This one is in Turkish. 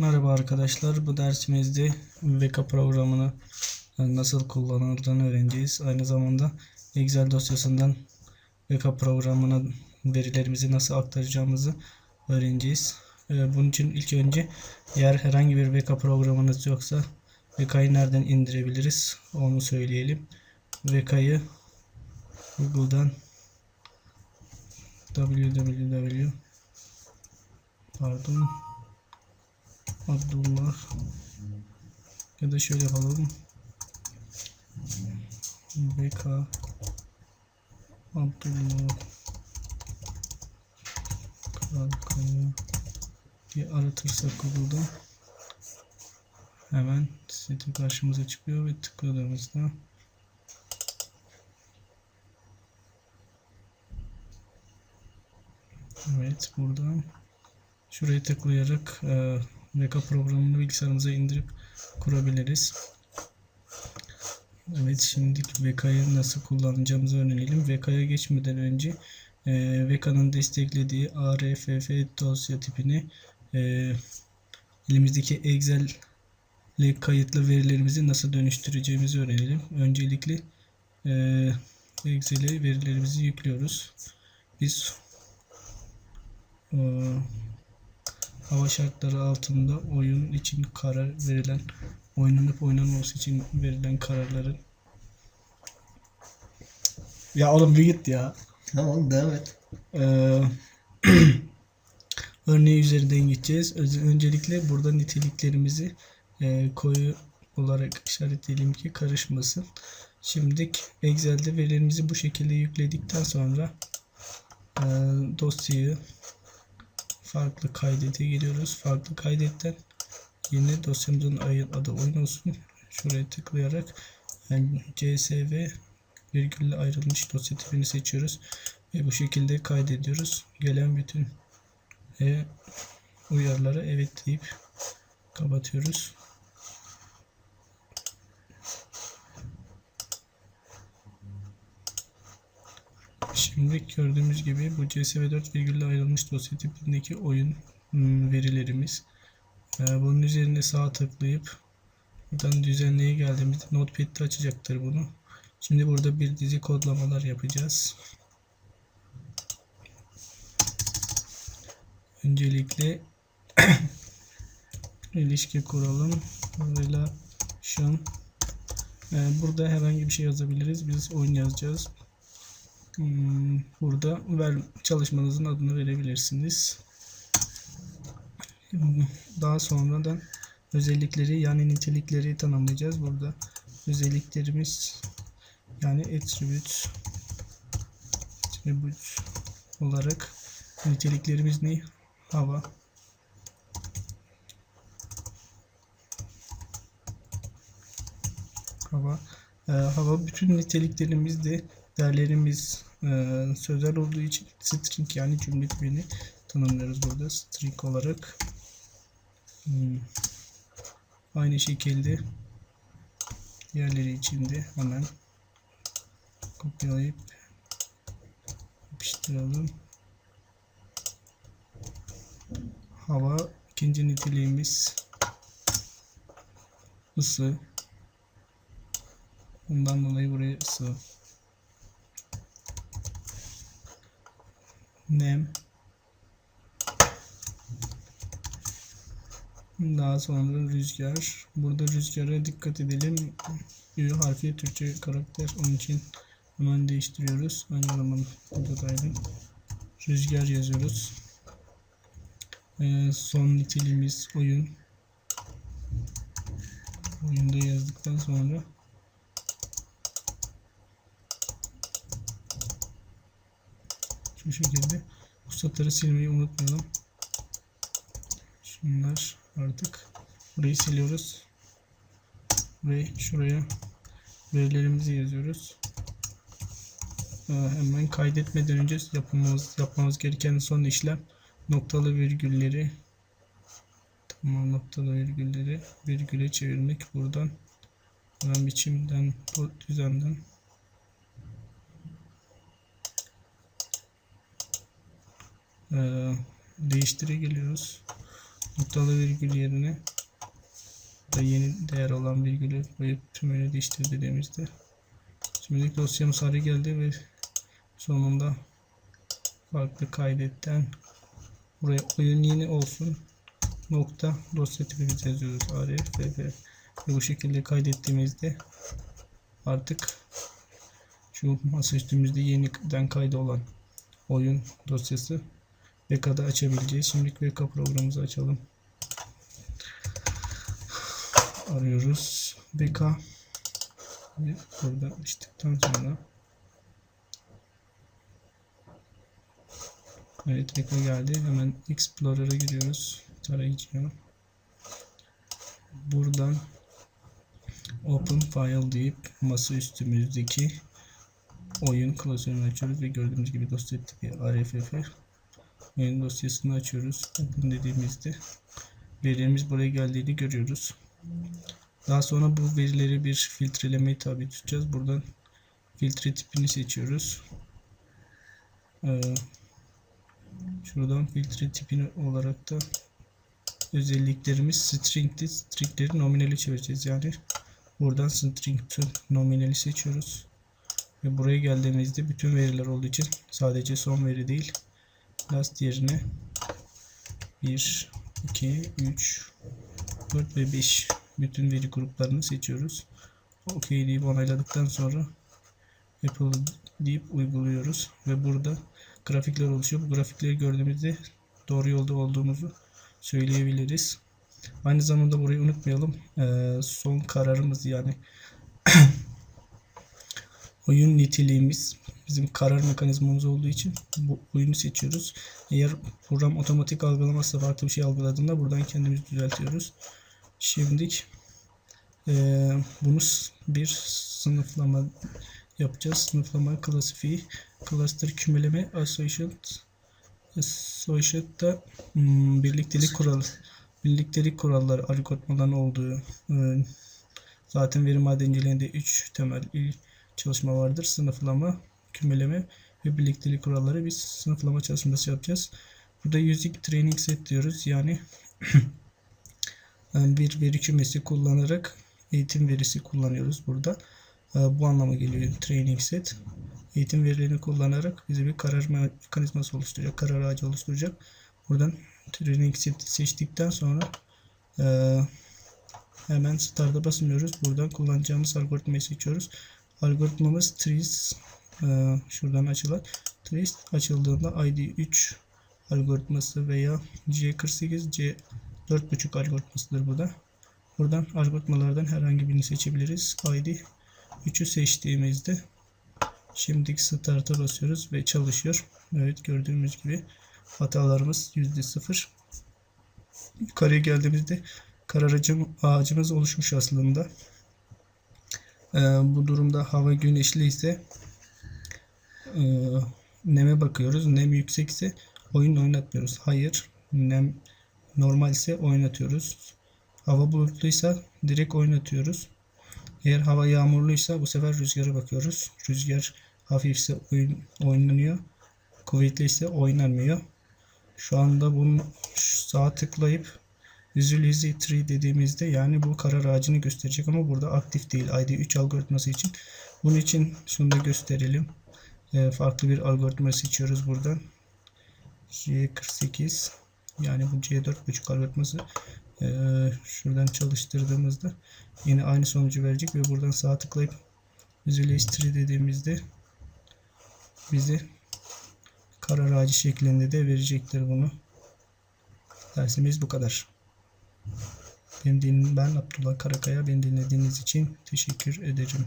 Merhaba arkadaşlar. Bu dersimizde VK programını nasıl kullanıldığını öğreneceğiz. Aynı zamanda Excel dosyasından VK programına verilerimizi nasıl aktaracağımızı öğreneceğiz. Ee, Bunun için ilk önce eğer herhangi bir VK programınız yoksa VK'yı nereden indirebiliriz onu söyleyelim. VK'yı Google'dan www pardon Abdullah. Ya da şöyle yapalım BK Abdullah. Karakaya bir aratırsak Google'da hemen site karşımıza çıkıyor ve tıkladığımızda Evet buradan şuraya tıklayarak e, VK programını bilgisayarımıza indirip kurabiliriz. Evet şimdi VK'yı nasıl kullanacağımızı öğrenelim. VK'ya geçmeden önce e, VK'nın desteklediği ARFF dosya tipini e, elimizdeki Excel ile kayıtlı verilerimizi nasıl dönüştüreceğimizi öğrenelim. Öncelikle e, Excel'e verilerimizi yüklüyoruz. Biz e, hava şartları altında oyun için karar verilen oynanıp oynanmaması için verilen kararların ya oğlum bir git ya. Tamam devam et. Ee, örneği üzerinden gideceğiz. Öncelikle burada niteliklerimizi e, koyu olarak işaretleyelim ki karışmasın. Şimdi Excel'de verilerimizi bu şekilde yükledikten sonra e, dosyayı farklı kaydete giriyoruz. Farklı kaydetten yine dosyamızın adı oyun olsun. Şuraya tıklayarak yani CSV virgülle ayrılmış dosya tipini seçiyoruz ve bu şekilde kaydediyoruz. Gelen bütün e, evet deyip kapatıyoruz. Şimdi gördüğümüz gibi bu CSV4 virgülle ayrılmış dosya tipindeki oyun hmm, verilerimiz. Ee, bunun üzerine sağ tıklayıp buradan düzenleye geldiğimizde Notepad'de açacaktır bunu. Şimdi burada bir dizi kodlamalar yapacağız. Öncelikle ilişki kuralım. Relation. Ee, burada herhangi bir şey yazabiliriz. Biz oyun yazacağız. Hmm, Burada ver, çalışmanızın adını verebilirsiniz. Daha sonradan özellikleri yani nitelikleri tanımlayacağız. Burada özelliklerimiz yani attribute attribute olarak niteliklerimiz ne? Hava. Hava. Ee, hava bütün niteliklerimiz de değerlerimiz e, sözel olduğu için string yani cümle tipini tanımlıyoruz burada string olarak. Hmm. Aynı şekilde diğerleri için de hemen kopyalayıp yapıştıralım. Hava ikinci niteliğimiz ısı. Bundan dolayı buraya ısı. Nem. Daha sonra rüzgar. Burada rüzgara dikkat edelim. Ü harfi Türkçe karakter. Onun için hemen değiştiriyoruz. Aynı zamanda burada da aynı. Rüzgar yazıyoruz. Ee, son niteliğimiz oyun. Oyunda yazdıktan sonra şu şekilde bu satırı silmeyi unutmayalım. Şunlar artık burayı siliyoruz ve şuraya verilerimizi yazıyoruz. Ee, hemen kaydetmeden önce yapmamız yapmamız gereken son işlem noktalı virgülleri tamam noktalı virgülleri virgüle çevirmek buradan hemen biçimden düzenden Ee, değiştire geliyoruz. noktalı virgül yerine da yeni değer olan virgülü koyup tümünü değiştir dediğimizde. Şimdilik dosyamız sarı geldi ve sonunda farklı kaydetten buraya oyun yeni olsun nokta dosya tipimizi yazıyoruz. Arff ve bu şekilde kaydettiğimizde artık şu masa üstümüzde yeniden kaydı olan oyun dosyası VK'da açabileceğiz. Şimdilik VK programımızı açalım. Arıyoruz. VK burada açtıktan sonra Evet VK geldi. Hemen Explorer'a giriyoruz. Tarayıcıya. Buradan Open File deyip masa üstümüzdeki oyun klasörünü açıyoruz ve gördüğümüz gibi dosya tipi RFF oyun dosyasını açıyoruz. Open dediğimizde verilerimiz buraya geldiğini görüyoruz. Daha sonra bu verileri bir filtrelemeye tabi tutacağız. Buradan filtre tipini seçiyoruz. Ee, şuradan filtre tipini olarak da özelliklerimiz string'ti. String'leri nominale çevireceğiz. Yani buradan string to nominali seçiyoruz. Ve buraya geldiğimizde bütün veriler olduğu için sadece son veri değil last yerine 1, 2, 3, 4 ve 5 bütün veri gruplarını seçiyoruz. OK deyip onayladıktan sonra Apple deyip uyguluyoruz ve burada grafikler oluşuyor. Bu grafikleri gördüğümüzde doğru yolda olduğumuzu söyleyebiliriz. Aynı zamanda burayı unutmayalım. Ee, son kararımız yani oyun niteliğimiz bizim karar mekanizmamız olduğu için bu oyunu seçiyoruz. Eğer program otomatik algılamazsa farklı bir şey algıladığında buradan kendimiz düzeltiyoruz. Şimdilik e, bunu bir sınıflama yapacağız. Sınıflama klasifiği, cluster kümeleme, associate Associate'da hmm, birliktelik kuralı birliktelik kuralları algoritmaların olduğu e, zaten veri madenciliğinde 3 temel çalışma vardır. Sınıflama, kümeleme ve birliktelik kuralları biz sınıflama çalışması yapacağız. Burada using training set diyoruz. Yani bir veri kümesi kullanarak eğitim verisi kullanıyoruz burada. Bu anlama geliyor training set. Eğitim verilerini kullanarak bize bir karar mekanizması oluşturacak, karar ağacı oluşturacak. Buradan training set seçtikten sonra hemen start'a basmıyoruz. Buradan kullanacağımız algoritmayı seçiyoruz. Algoritmamız trees e, şuradan açılan trees açıldığında ID3 algoritması veya C48 C4.5 algoritmasıdır bu da. Buradan algoritmalardan herhangi birini seçebiliriz. ID 3'ü seçtiğimizde şimdiki start'a basıyoruz ve çalışıyor. Evet gördüğümüz gibi hatalarımız %0. Yukarıya geldiğimizde karar ağacımız oluşmuş aslında. Ee, bu durumda hava güneşli ise e, neme bakıyoruz. Nem yüksekse oyun oynatmıyoruz. Hayır. Nem normal ise oynatıyoruz. Hava bulutluysa direkt oynatıyoruz. Eğer hava yağmurluysa bu sefer rüzgara bakıyoruz. Rüzgar hafifse oyun, oynanıyor. Kuvvetli ise oynanmıyor. Şu anda bunu sağ tıklayıp Visualize Tree dediğimizde yani bu karar ağacını gösterecek ama burada aktif değil ID3 algoritması için. Bunun için şunu da gösterelim. E, farklı bir algoritma seçiyoruz buradan. C48 yani bu C4.5 algoritması e, şuradan çalıştırdığımızda yine aynı sonucu verecek ve buradan sağ tıklayıp Visualize dediğimizde bize karar ağacı şeklinde de verecektir bunu. Dersimiz bu kadar. Ben, ben Abdullah Karakaya. Beni dinlediğiniz için teşekkür ederim.